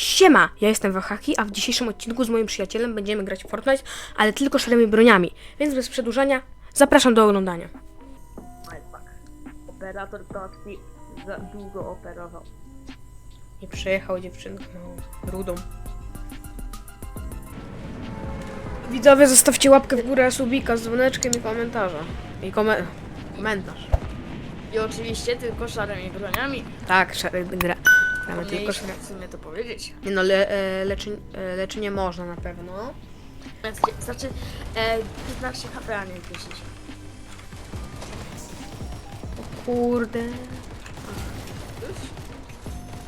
Siema, ja jestem Wahaki, a w dzisiejszym odcinku z moim przyjacielem będziemy grać w Fortnite, ale tylko szarymi broniami. Więc bez przedłużania, zapraszam do oglądania. Operator klatki za długo operował. Nie przejechał dziewczynką rudą. Widzowie, zostawcie łapkę w górę, subika z dzwoneczkiem i komentarza. I kome- komentarz. I oczywiście tylko szarymi broniami. Tak, szary gra. Gramy tylko szary. w sumie to powiedzieć. Nie no, le- e, leczy, e, leczy nie można na pewno. Znaczy, znaczy e, 15 HP, a nie 10. O kurde.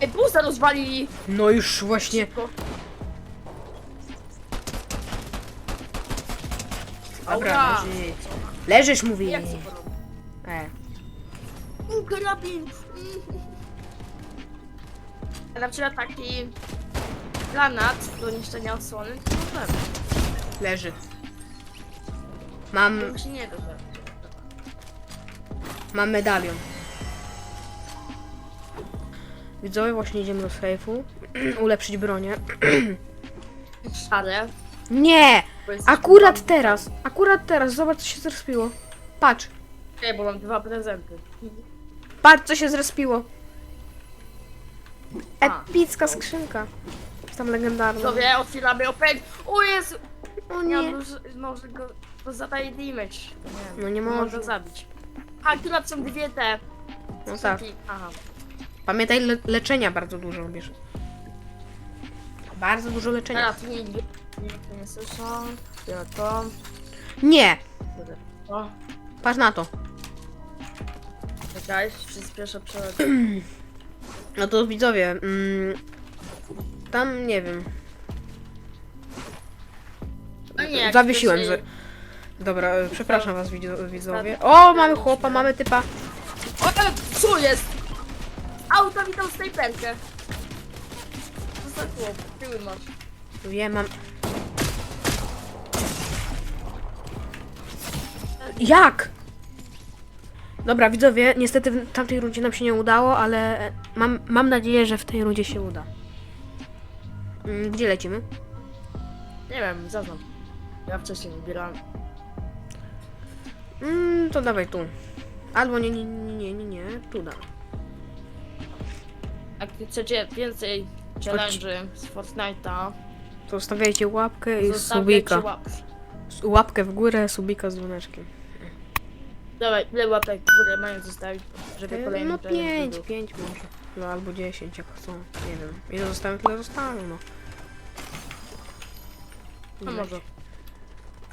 Ej, buza rozwalili! No już właśnie. Szybko. Dobra, Aura! leży. Leżysz, mówi. Jak? E. U, karabin! Na przykład taki granat do niszczenia osłony, to problem. Leży. Mam, To się nie da. mam medalion. Widzowie, właśnie idziemy do sejfu. Ulepszyć bronię. Szare. Nie! bo Akurat teraz! Akurat teraz! Zobacz, co się zrespiło. Patrz. Ej, bo mam dwa prezenty. Patrz, co się zrespiło. Epicka skrzynka. Jest tam legendarna. Sobie otwieramy open. O Jezu! O Nie, nie. może, może go to zadaje damage. No nie można można. zabić. A akurat są dwie te. No tak. skrzynki. Aha. Pamiętaj, le leczenia bardzo dużo bierz. Bardzo dużo leczenia. Teraz nikt nikt nie słyszą. Biorę to. Nie! to. Patrz na to. Czekaj, przyspieszę przed. No to widzowie, mm, tam nie wiem. No nie, jak Zawiesiłem. ktoś, Że... e, Dobra, e, przepraszam was widzo- widzowie. O, mamy chłopa, mamy typa. O, e, co jest? Auta mi tą snajperkę. Co za chłop? Tyły masz. Wiem, mam. Jak? Dobra, widzowie, niestety w tamtej rundzie nam się nie udało, ale mam, mam nadzieję, że w tej rundzie się uda. Mm, Gdzie lecimy? Nie wiem, zaznam. Ja wcześniej wybierałem. Mm, to dawaj tu. Albo nie, nie, nie, nie, nie, nie, tu dam. Jak chcecie więcej challenge'y z Fortnite'a, To stawiajcie łapkę i subika. łapki. S- Łapkę w górę, subika z dzwoneczkiem. Dawaj, ile łapek w górę mają zostawić, żeby E, kolejny No challenge pięć, był? pięć może. No albo dziesięć, jak chcą. Nie wiem. Ile zostawią, tyle zostawią, no. A może.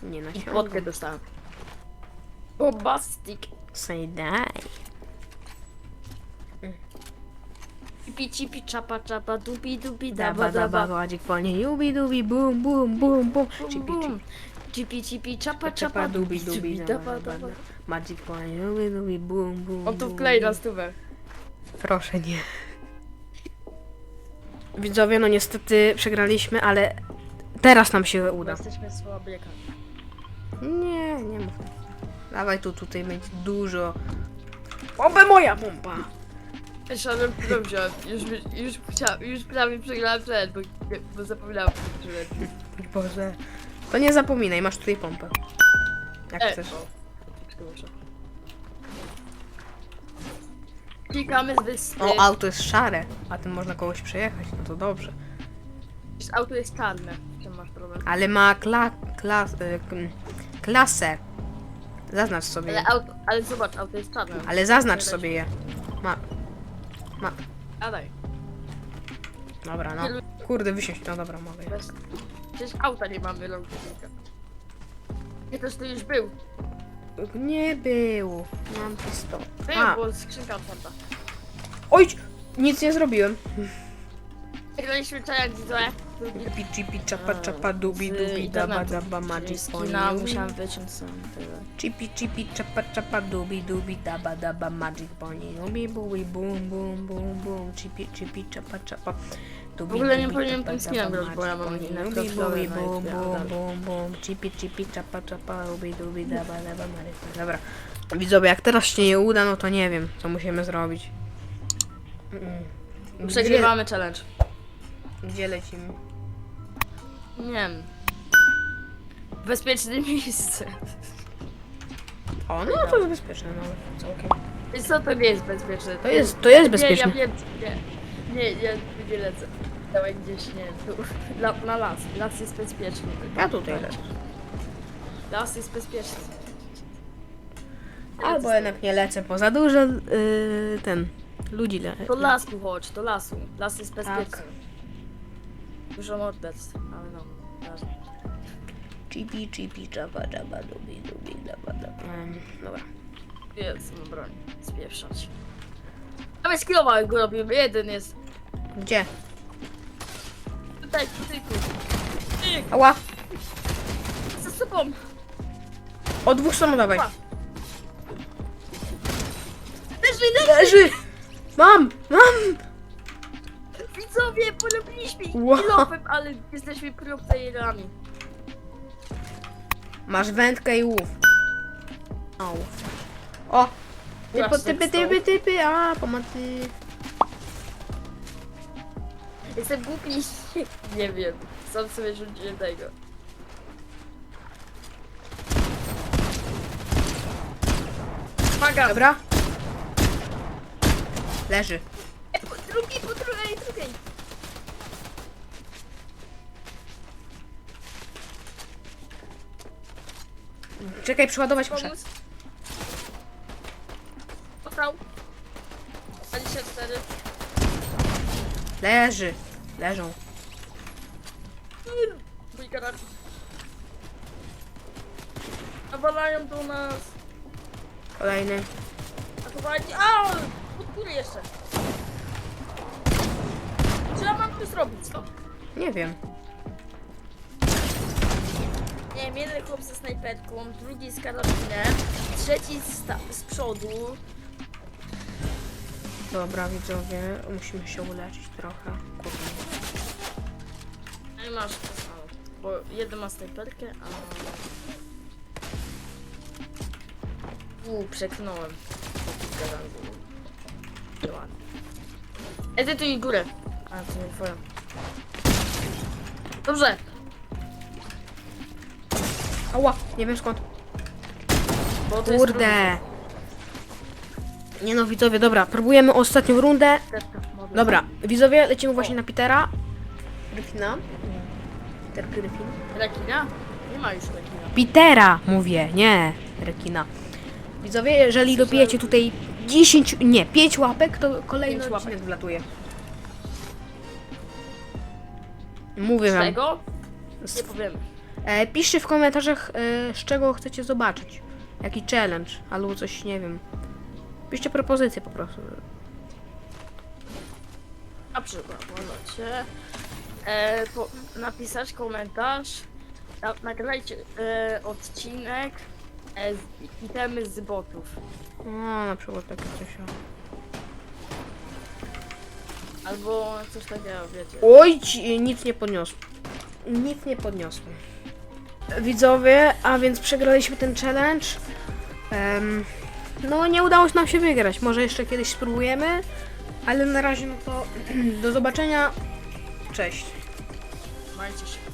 Nie na Wodkę dostałem. Bombastic. Say daj. Cipi cipi czapa czapa dubi dubi Daba, daba daba, daba. ładzik polnie, jubi, dubi, bum, bum, bum, bum. Bum, Chipi, bum. Cipi cipi czapa czapa dubi, dubi, daba daba. Magic polnie, jubi, dubi, bum, bum, On to bum, wklei na bum. stówę. Proszę nie. Widzowie, no niestety przegraliśmy, ale teraz nam się Bo uda. jesteśmy słabiekami. Nie, nie mów. Dawaj tu, tutaj będzie dużo. Oby moja pompa! Szanowny dobrze, już, już, chciał, już prawie przegrałem przed, bo, bo zapominałem że Boże. To nie zapominaj, masz tutaj pompę. Jak E, chcesz. Klikamy z wyspy. O, auto jest szare, a tym można kogoś przejechać, no to dobrze. Auto jest czarne, masz problem. Ale ma kla, klas, y, k- klasę. Zaznacz sobie Ale, je. auto, ale zobacz, auto jest czarne. Ale zaznacz sobie je. Ma. Ma. Gadaj. Dobra, no. Kurde, wysiąść. No dobra, mogę. je. Bez... Przecież auta nie mamy lądownika. Nie, to już był. Nie było. Mam pistolet. Był, A, bo skrzynka otwarta. oj! Nic nie zrobiłem. Graliśmy challenge, co? Pici, picha, pacha, pa, dubi, dubi, daba, daba, magic, Skina pony. musiałam wyciąć sam tyle. Chipi chipi chapa chapa dubi dubi daba daba magic pony Ubi bubi boom boom boom boom Chipi chipi chapa dubi W ogóle nie powinienem skinem daba grać, bo ja mam inne Ubi profilowe bubi na boom YouTubie, boom ale- boom boom Chipi chipi chapa chapa ubi dubi daba daba pony. Dobra Widzowie jak teraz się nie uda no to nie wiem co musimy zrobić Mm. Przegrywamy challenge. Gdzie lecimy? Nie wiem. Bezpieczne miejsce. O, no to jest bezpieczne, no całkiem. Co to nie jest bezpieczne? To jest, to jest Nie, bezpieczne. ja wiem, nie. Nie, ja nie lecę. Dawaj gdzieś, nie tu. La, na las. Las jest bezpieczny. Ja tutaj lecę. Las jest bezpieczny. Albo jednak nie lecę, bo za dużo yy, ten ludzi le. Do lasu chodź, do lasu. Las jest bezpieczny. Tak. Dużo morderstw, ale no. ważne. Chipi, chipi, czapa, czapa, dubi, dubi, daba, daba. Um, dobra. Jest, mam broń. Spieprzać. A my skillowałem go robimy, jeden jest. Gdzie? Tutaj, tyku. Tyk, Ała! za sobą. O dwóch stron dawaj. Leży, leży! Leży! Mam! Mam! Widzowie, polubiliśmy Wow. kilofem, ale jesteśmy pro playerami. Masz wędkę i łów. Au. O! Typy, Właśnie typy, typy, typy, a pomocy. Jestem głupi, nie wiem. Sam sobie rzuciłem tego. Uwaga! Dobra. Leży. E, po drugiej, po drugiej, drugiej. Czekaj, przeładować muszę. Pomóc. Dostał. 24. Leży. Leżą. Mój karabin. Nawalają do nas. Kolejny. Atakowali. A! Pod góry jeszcze. Co ja mam tu zrobić? Co? Nie wiem. Nie wiem, jeden chłop ze snajperką, drugi z karabinem, trzeci z, z przodu. Dobra, widzowie, musimy się uleczyć trochę. Kurde. No i masz to samo. Bo jeden ma snajperkę, a... Uuu, przeknąłem. Razy. Ładnie. Edytuj górę. A, to nie twoja. Dobrze. Ała, nie wiem skąd. Bo to Kurde. Nie no, widzowie, dobra, próbujemy ostatnią rundę. Dobra, widzowie, lecimy właśnie na Petera. Gryfina. Peter Gryfin. Rekina? Nie ma już rekina. Petera, mówię, nie rekina. Widzowie, jeżeli dobijecie tutaj 10, nie, 5 łapek, to kolejny Pięć łapek. odcinek wlatuje. Mówię Z wam. tego? Nie powiem. E, piszcie w komentarzach, e, z czego chcecie zobaczyć. Jaki challenge, albo coś, nie wiem. Piszcie propozycje po prostu. Na przykład możecie e, po, napisać komentarz, na, nagrajcie e, odcinek e, z itemy z botów. O, na przykład takie coś. Albo coś takiego, wiecie. Oj, ci- nic nie podniosłem. Nic nie podniosłem. Widzowie, a więc przegraliśmy ten challenge. Em, no, nie udało nam się wygrać. Może jeszcze kiedyś spróbujemy. Ale na razie, no to do zobaczenia. Cześć. Majcie się.